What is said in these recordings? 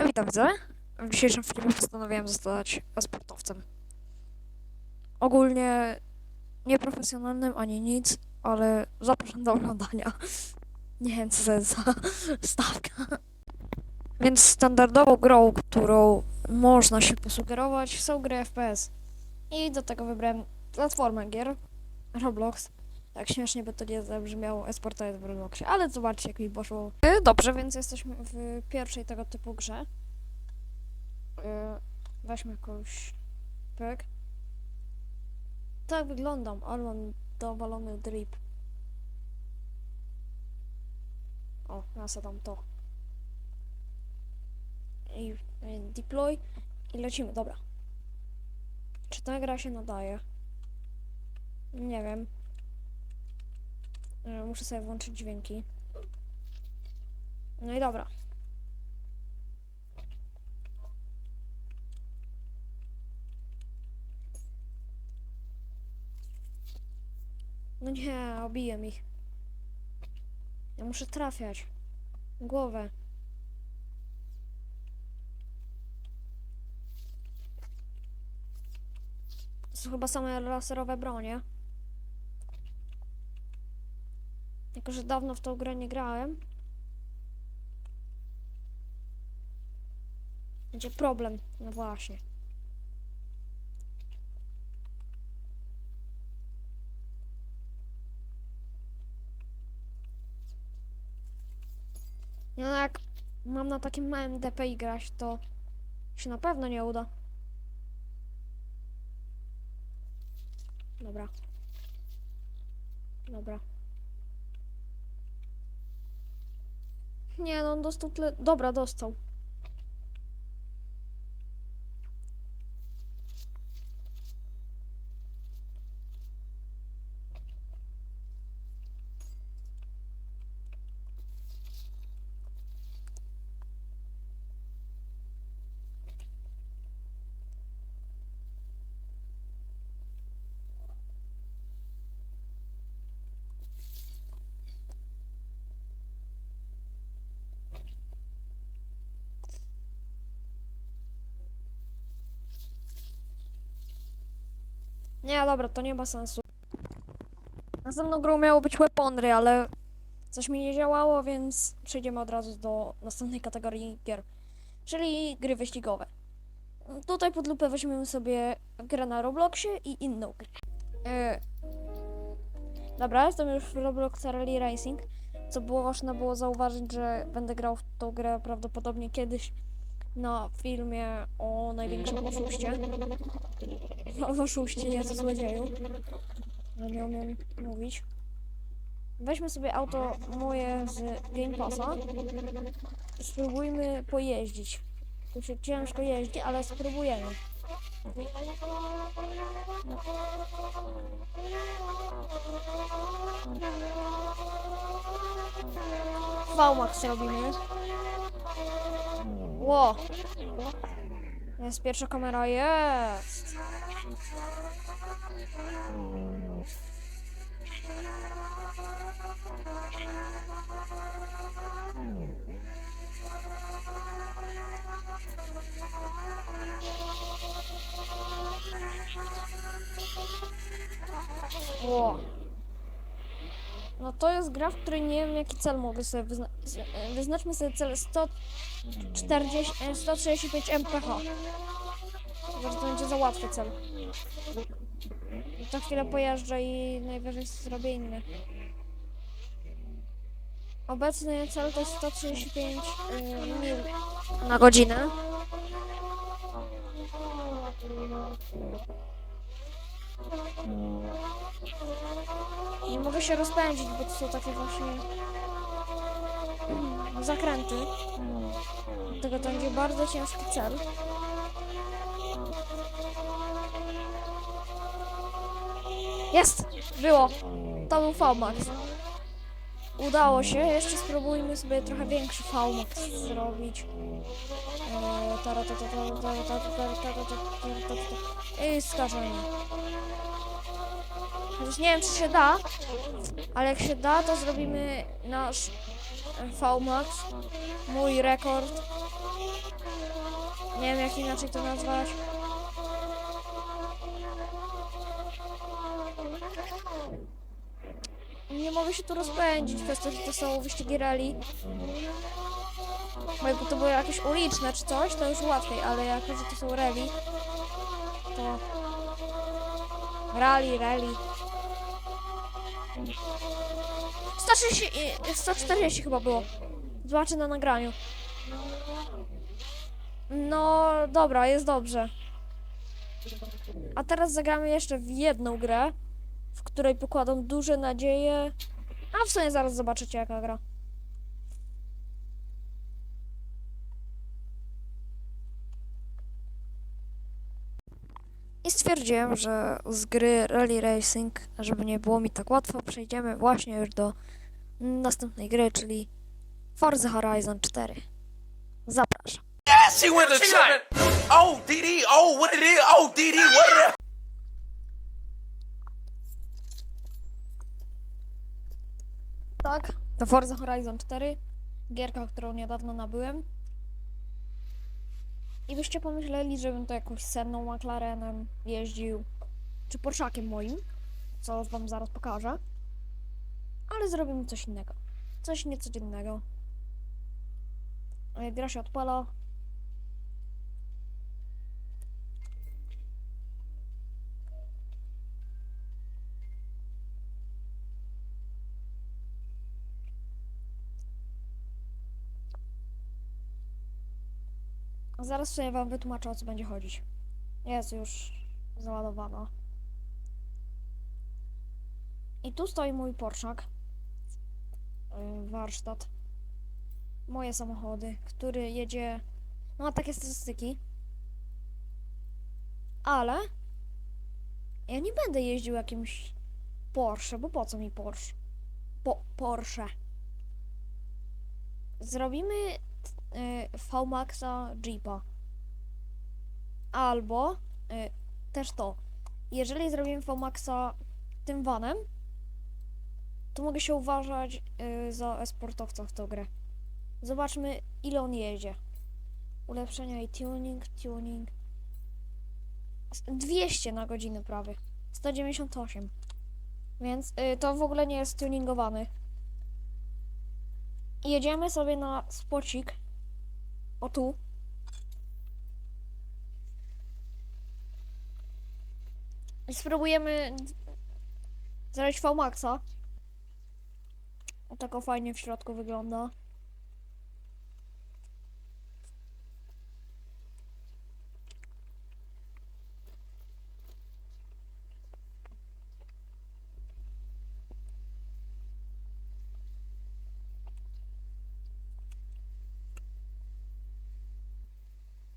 Witam widzę. W dzisiejszym filmie postanowiłem zostać sportowcem. Ogólnie nieprofesjonalnym ani nic, ale zapraszam do oglądania. Nie wiem co za stawka. Więc standardową grą, którą można się posugerować są gry FPS. I do tego wybrałem platformę gier Roblox. Tak śmiesznie by to nie zabrzmiało, esporta jest w Robloxie, ale zobaczcie jak mi poszło. E, Dobrze, więc jesteśmy w pierwszej tego typu grze. E, Weźmy jakąś... Pyk. Tak wyglądam, ale mam dowalony drip. O, nasadam to. I i deploy i lecimy, dobra. Czy ta gra się nadaje? Nie wiem. E, Muszę sobie włączyć dźwięki. No i dobra. No nie, obiję ich. Ja muszę trafiać. Głowę. To są chyba same laserowe bronie. Jako, że dawno w tą grę nie grałem. Będzie problem. No właśnie. No jak mam na takim małym DPI grać, to się na pewno nie uda. Dobra. Dobra. Nie no, on dostał tyle... Dobra, dostał. Nie, dobra, to nie ma sensu. Następną grą miało być Weaponry, ale coś mi nie działało, więc przejdziemy od razu do następnej kategorii gier, czyli gry wyścigowe. Tutaj pod lupę weźmiemy sobie grę na Robloxie i inną grę. E, Dobra, jestem już w Roblox Rally Racing, co było ważne było zauważyć, że będę grał w tą grę prawdopodobnie kiedyś na filmie o największym oszuście. O oszuście, nie to złodzieju. No nie umiem mówić. Weźmy sobie auto moje z Game Passa. Spróbujmy pojeździć. Tu się ciężko jeździ, ale spróbujemy. VMAX robimy. Ło! Jest pierwsza kamera, jest! Ło. No to jest gra, w której nie wiem jaki cel mogę sobie wyznaczyć. Wyznaczmy sobie cel 100 40, 165 mph. Może to będzie za łatwy cel. Za chwilę pojeżdżę i najwyżej zrobię inny. Obecny cel to jest 135 e, mil na godzinę. Nie mogę się rozpędzić, bo to są takie właśnie zakręty. Dlatego to będzie bardzo ciężki cel. Jest! Było! To był VMAX. Udało się. Jeszcze spróbujmy sobie trochę większy VMAX zrobić. I skażenie. Chociaż nie wiem, czy się da, ale jak się da, to zrobimy nasz VMAX, mój rekord Nie wiem jak inaczej to nazwać. Nie mogę się tu rozpędzić przez to, że to są wyścigi rally. Bo jakby to były jakieś uliczne czy coś, to już łatwiej, ale jako, że to są rally, to... Rally, rally. 130, i- 140 chyba było. Zobaczę na nagraniu. No, dobra, jest dobrze. A teraz zagramy jeszcze w jedną grę, w której pokładam duże nadzieje. A w sumie zaraz zobaczycie jaka gra. I stwierdziłem, że z gry Rally Racing, żeby nie było mi tak łatwo, przejdziemy właśnie już do następnej gry, czyli Forza Horizon 4. Zapraszam. Yeah, she went to tripping. Oh, DD, oh, what it is? Oh, DD, what it is? Tak, to Forza Horizon 4, gierka, którą niedawno nabyłem. I byście pomyśleli, żebym to jakąś senną McLarenem jeździł, czy Porszakiem moim, co wam zaraz pokażę. Ale zrobimy coś innego. Coś niecodziennego. E, Gra się odpala. Zaraz sobie wam wytłumaczę o co będzie chodzić. Jest już załadowana. I tu stoi mój Porszak. Yy, Warsztat. Moje samochody, który jedzie. No, ma takie statystyki. Ale. Ja nie będę jeździł jakimś Porsche, bo po co mi Porsche? Po Porsche. Zrobimy y, V-Maxa Jeepa. Albo y, też to. Jeżeli zrobimy V-Maxa tym vanem, to mogę się uważać y, za esportowca w tą grę. Zobaczmy, ile on jedzie. Ulepszenia i tuning, tuning. S- 200 na godzinę prawie. 198. Więc y, to w ogóle nie jest tuningowany. Jedziemy sobie na spocik. O tu. I spróbujemy zrobić V-Maxa. O tako fajnie w środku wygląda.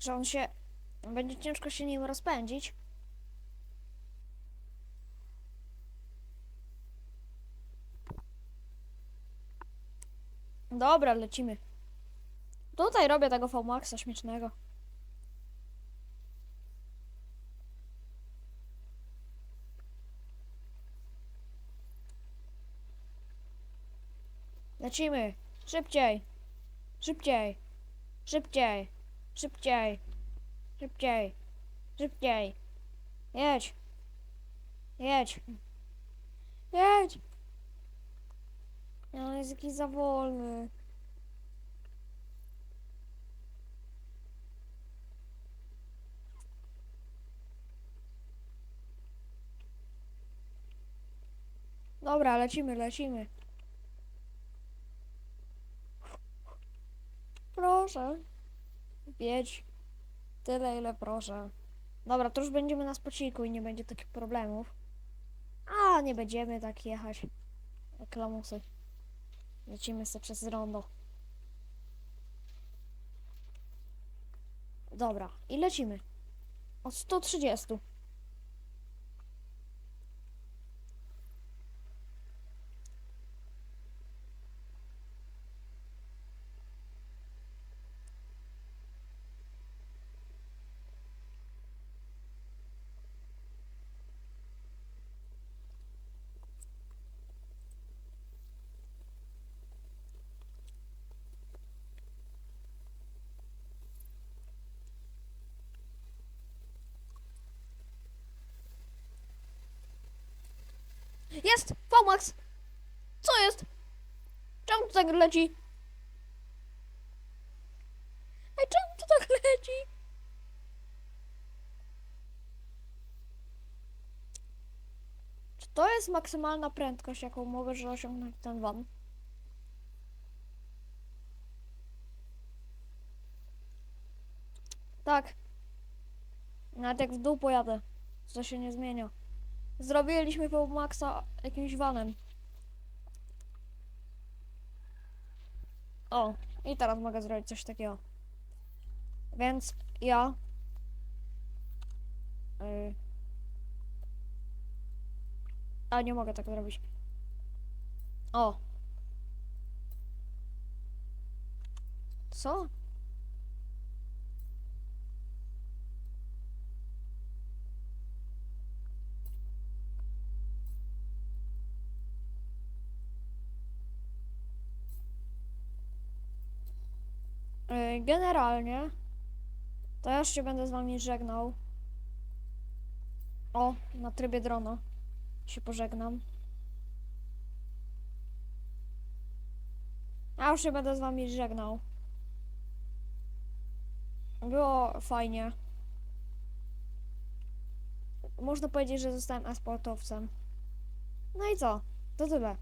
Że on się... Będzie ciężko się nim rozpędzić. Dobra, lecimy. Tutaj robię tego V-Maxa śmiesznego. Lecimy. Szybciej. Szybciej. Szybciej. Szybciej. Szybciej. Szybciej. Jedź. Jedź. Jedź. Ja, on jest jakiś za wolny. Dobra, lecimy, lecimy. Proszę. Jedź. Tyle, ile proszę. Dobra, to już będziemy na spociku i nie będzie takich problemów. A, nie będziemy tak jechać. Jak lamusy. Lecimy sobie przez rondo. Dobra, i lecimy. Od 130. Jest! VMAX! Co jest? Czemu to tak leci? Ej, czemu to tak leci? Czy to jest maksymalna prędkość, jaką możesz osiągnąć ten van? Tak. Nawet jak w dół pojadę, to się nie zmienia. Zrobiliśmy po Maxa jakimś vanem. O, i teraz mogę zrobić coś takiego. Więc ja. y, A nie mogę tak zrobić. O. Co? Y, Generalnie to ja już się będę z wami żegnał. O, na trybie drona się pożegnam. Ja już się będę z wami żegnał. Było fajnie. Można powiedzieć, że zostałem e-sportowcem. No i co? To tyle.